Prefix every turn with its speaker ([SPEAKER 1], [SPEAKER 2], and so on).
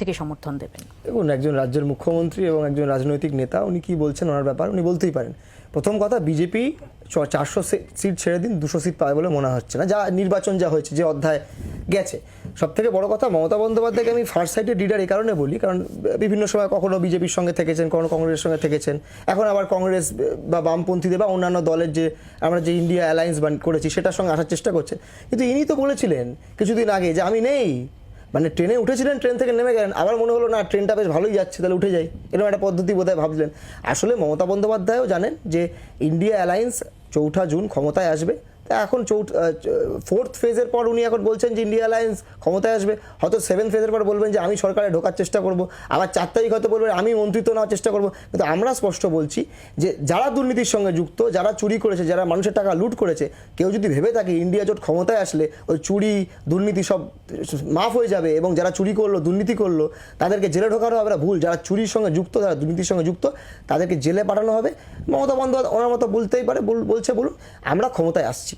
[SPEAKER 1] থেকে সমর্থন দেবেন।
[SPEAKER 2] দেখুন, একজন রাজ্যের মুখ্যমন্ত্রী এবং একজন রাজনৈতিক নেতা, উনি কি বলছেন ওনার ব্যাপার? উনি বলতেই পারেন। প্রথম কথা, বিজেপি চারশো সিট ছেড়ে দিন, দুশো সিট পাবে বলে মনে হচ্ছে না। যা নির্বাচন যা হয়েছে, যে অধ্যায় গেছে। সব থেকে বড় কথা, মমতা বন্দ্যোপাধ্যায়কে আমি ফার্স্ট সাইডের লিডার এই কারণে বলি, কারণ বিভিন্ন সময় কখনো বিজেপির সঙ্গে থেকেছেন, কখনো কংগ্রেসের সঙ্গে থেকেছেন। এখন আবার কংগ্রেস বা বামপন্থীদের বা অন্যান্য দলের যে, আমরা যে ইন্ডিয়া অ্যালায়েন্স করেছি, সেটার সঙ্গে আসার চেষ্টা করছে। কিন্তু ইনি তো বলেছিলেন কিছুদিন আগে যে, আমি নেই। মানে ট্রেনে উঠেছিলেন, ট্রেন থেকে নেমে গেলেন। আবার মনে হলো, না, ট্রেনটা বেশ ভালোই যাচ্ছে, তাহলে উঠে যাই। এরকম একটা পদ্ধতি বোধহয় ভাবছিলেন। আসলে মমতা বন্দ্যোপাধ্যায়ও জানেন যে, ইন্ডিয়া অ্যালায়েন্স চৌঠা জুন ক্ষমতায় আসবে। তা এখন চৌঠ ফোর্থ ফেজের পর উনি এখন বলছেন যে ইন্ডিয়া অ্যালায়েন্স ক্ষমতায় আসবে। হয়তো সেভেন ফেজের পর বলবেন যে আমি সরকারে ঢোকার চেষ্টা করব। আবার চার তারিখ হয়তো বলবেন আমি মন্ত্রিত্ব নেওয়ার চেষ্টা করব। কিন্তু আমরা স্পষ্ট বলছি যে যারা দুর্নীতির সঙ্গে যুক্ত, যারা চুরি করেছে, যারা মানুষের টাকা লুট করেছে, কেউ যদি ভেবে থাকে ইন্ডিয়া জোট ক্ষমতায় আসলে ওই চুরি, দুর্নীতি সব মাফ হয়ে যাবে এবং যারা চুরি করল, দুর্নীতি করল, তাদেরকে জেলে ঢোকানো হবে না, ভুল। যারা চুরির সঙ্গে যুক্ত যারা দুর্নীতির সঙ্গে যুক্ত, তাদেরকে জেলে পাঠানো হবে। মমতা বন্দ্যোপাধ্যায় ওনার মতো বলতেই পারে, বল- বলছে বলুন, আমরা ক্ষমতায় আসছি।